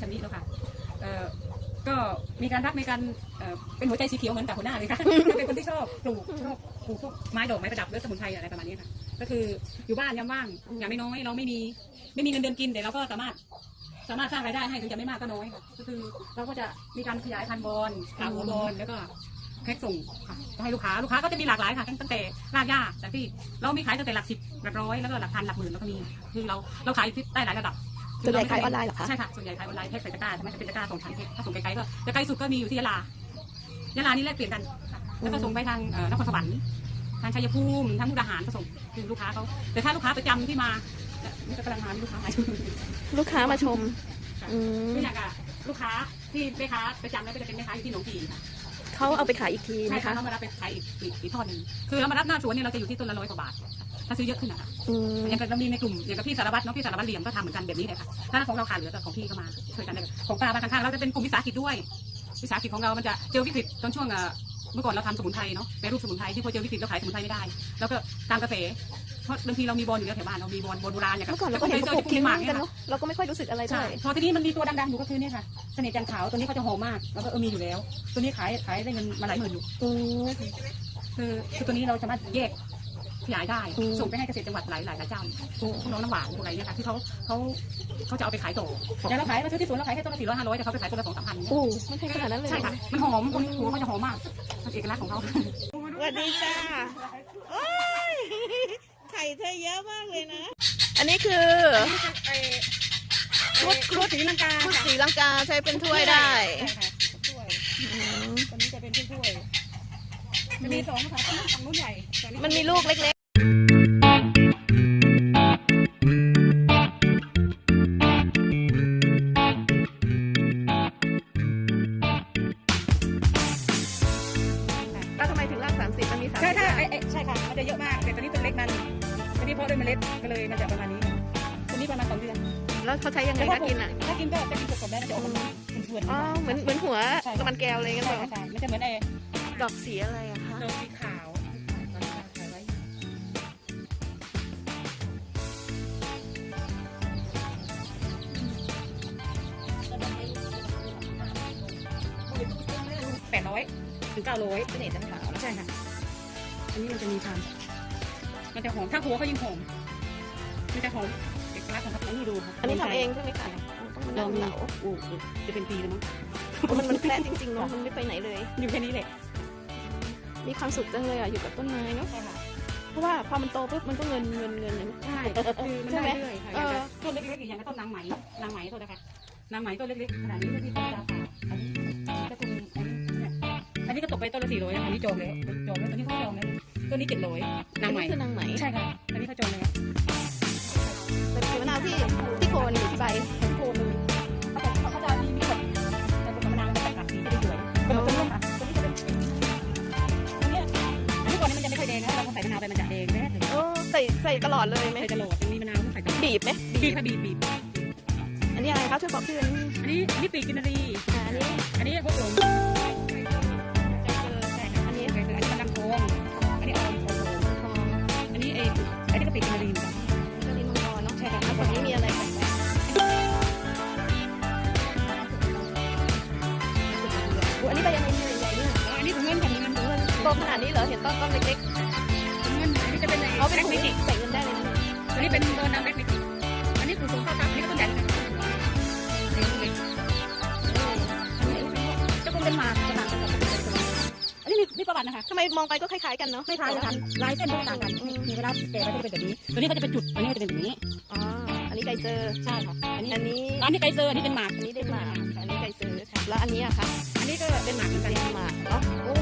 ในนามของสตรีอำเภอชำนิแล้วค่ะเอ่อก็มีการรักในการเอ่อเป็นหัวใจสีเขียวเหมือนกับหัวหน้าเลยค่ะเป็นคนที่ชอบปลูกชอบปลูกพวกไม้ดอกไม้ประดับหรือสมุนไพรอะไรประมาณนี้ค่ะก็คืออยู่บ้านยามว่างอย่างน้อยๆเราไม่มีไม่มีเงินเดือนกินแต่เราก็สามารถสามารถสร้างรายได้ให้ถึงจะไม่มากก็น้อยค่ะก็คือเราก็จะมีการขยายพันธุ์บอลกาวหัวบอลแล้วก็แพ็คส่งค่ะก็ให้ลูกค้าลูกค้าก็จะมีหลากหลายค่ะตั้งแต่รากหญ้าจากที่เรามีขายตั้งแต่หลักสิบหลักร้อยแล้วก็หลักพันหลักหมื่นแล้วก็มีคือเราเราขายได้หลายระดับ ส่วนใหญ่ขายออนไลน์เหรอคะ ใช่ค่ะ ส่วนใหญ่ขายออนไลน์แพ็คใส่ตะกร้าแต่ไม่จะเป็นตะกร้าสองชั้นแพ็คถ้าส่งไกลๆก็จะไกลสุดก็มีอยู่ที่ยะลายะลานี่แลกเปลี่ยนกันค่ะแล้วก็ส่งไปทางเอ่อนครสวรรค์ทางชัยภูมิทางมุกดาหารก็ส่งคือลูกค้าเขาแต่ถ้าลูกค้าประจำที่มานี่ก็กำลังมามีลูกค้ามาอยู่ลูกค้ามาชม อืมคืออย่างกับลูกค้าที่แม่ค้าประจำแล้วก็จะเป็นแม่ค้าอยู่ที่หนองกี่ค่ะเขาเอาไปขายอีกทีใช่นะค่ะคะ เขามารับไปขายอีกอีกอีกทอดหนึ่งคือเรามารับหน้าสวนเนี่ยเราจะอยู่ที่ต้นละร้อยกว่าบาท ถ้าซื้อเยอะขึ้นนะคะอืมอย่างกับเรามีในกลุ่มอย่างกับพี่สารวัตรเน้องพี่สารวัตรเหลี่ยมก็ทำเหมือนกันแบบนี้เลยค่ะถ้าของเราขาดเหลือก็ของพี่ก็มาช่วยกันเลยของป้าบ้านข้างๆเราจะเป็นกลุ่มวิสาหกิจด้วย วิสาหกิจของเรามันจะเจอวิกฤตตอนช่วงเอ่อเมื่อก่อนเราทำสมุนไพรเนาะแปรรูปสมุนไพรที่พอเจอวิกฤตเราขายสมุนไพรไม่ได้ แล้วก็ตามกระแสเพราะบางทีเรามีบอลอยู่แล้วแถวบ้านเรามีบอลบอลโบราณอย่างเมื่อก่อนเราก็เห็นเขาปลูกที่ทิ้งหมากกัเนี่นยค่ะเนาะเราก็ไม่ค่อยรู้สึกอะไรเท่าใช่ไหร่ พอทีนี้มันมีตัวดังๆอยู่ก็คือเนี่ยค่ะเสน่ห์จันทร์ขาวตัวนี้เขาจะหอมมากแล้วก็เออมีอยู่แล้ว ตัวนี้ขายขายได้เงินมาหลายหมื่นอยู่อืมคือคือตัวนี้เราสามารถแยก ขยายได้อืมส่งไปให้เกษตรจังหวัดหลายหลายหลายเจ้าอืมพวกน้องน้ำหวานพวกอะไรเนี่ยค่ะที่เขาเขาเขาจะเอาไปขายต่ออย่างเราขายเราซื้อที่สวนเราขายแค่ต้นละสี่ร้อยห้าร้อยแต่เขาไปขายต้นละสองสามพันเนี่ยโอ้ไม่ใช่ขนาดนั้นเลยใช่ค่ะมันหอมคนหัวเขาจะหอมมากมันเอกลักษณ์ของเขาสวัสดีจ้าโอ้ยไข่เธอเยอะมากเลยนะ อันนี้คือครุฑครุฑสีลังกาพุทธสีลังกาใช้เป็นถ้วยได้ใช่ค่ะถ้วยอืมตัวนี้จะเป็นถ้วยจะมีสองค่ะฝั่งนู้นใหญ่ฝั่ง มันมีลูกเล็กๆแล้วทำไมถึงรากสามสิบมันมีสามใช่สิบใช่ไอ้ไอ้ใช่ค่ะ มันจะเยอะมาก แต่ตัวนี้ตัวเล็กมันตัวนี้เพาะด้วยเมล็ดก็เลยมันจะประมาณนี้ ตัวนี้ประมาณสองเดือนแล้วเขาใช้ยังไงถ้ากินอะ ถ้ากินก็จะกินสดๆได้จะออกมันเป็นเฟื่อนอ๋อ เหมือนเหมือนหัวตะมันแก้วเลยกันใช่เหรอใช่มันจะเหมือนไอ้ดอกสีอะไรอะคะ ดอกสี ถึงเก้าร้อยเสน่ห์จันทร์ขาวใช่ค่ะอันนี้มันจะมีความมันจะหอมถ้าหัวเขายิ่งหอมมันจะหอมเอกลักษณ์ของเขาอันนี้ดูค่ะอันนี้ทำเองใช่ไหมคะต้องมาลนั่องงดูเหลาโอ้โหจะเป็นปีแล้วมั้งมันมันแคละจริงๆเนาะมันไม่ไปไหนเลย อยู่แค่นี้แหละมีความสุขจังเลยอะอยู่กับต้นไม้เนาะใช่ค่ะเพราะว่าพอมันโตปุ๊บมันก็เงินเงินเงินเลยนะใช่คือมันใช่ไหมได้เรื่อยค่ะอย่างกับต้นเล็กๆอย่างกับต้นนางไหมนางไหมโทษนะคะนางไหมต้นเล็กๆขนาดนี้ก็ที่ต้นดาวขาวอันนี้ก็เป็น ก็ตกไปต้นละสี่ร้อยอันนี้จองแล้วจองแล้วตัวนี้เขาจองแล้วตัวนี้เจ็ดร้อยนางไหมอัคือนางไหมใช่ค่ะอันนี้เขาจองแล้วเป็นมะนาวที่ที่โคนอยู่ที่ใบเป็นโคนเลยเขาจะเขาจะมีมีแบบแต่ตัวมะนาวมันจะตัดสีจะได้สวยแต่ตัวนี้ค่ะตัวนี้จะเป็นตัวเนี้ยอันนี้ก่อนนี้มันจะไม่ค่อยแดงนะเราพอใส่มะนาวไปมันจะแดงแม่เลยโอ้ใส่ใส่ตลอดเลยไหมใส่ตลอดยังมีมะนาวต้องใส่ตลอดบีบไหมบีบค่ะบีบบีบอันนี้อะไรคะช่วยบอกชื่ออันนี้อันนี้อันนี้ปีกกินรีอ่าอันนี้อันนี้พวกหลง งินถุงเงินโตขนาดนี้เหรอ เห็นต้นต้นเล็กถุงเงินอันนี้จะเป็นๆเอาเป็นแบ็คถุงมิจิใส่เงินได้เลยนะอันนี้เป็นโดนน้ำแบ็คมิจิอันนี้คือสูงข้าวตับอันนี้ก็ต้นใหญ่นะจะคงเป็นหมากจะหมากอันนี้มีมีประวัตินะคะ ทำไมมองไปก็คล้ายๆกันเนาะไม่คล้ายกันลายเส้นก็ต่างกันมีเวลาแก่ก็จะเป็นแบบนี้ ตัวนี้ก็จะเป็นจุดตัวนี้ก็จะเป็นแบบนี้ อ๋อ อันนี้ไกเซอร์ ใช่ค่ะ อันนี้ อันนี้ อันนี้ไกเซอร์ อันนี้เป็นหมาก อันนี้เดนมาร์กอันนี้ไกเซอร์แล้วอันนี้อะคะอันนี้ก็เป็นหมากเหมือนกันเดนมาร์กเนาะโอ้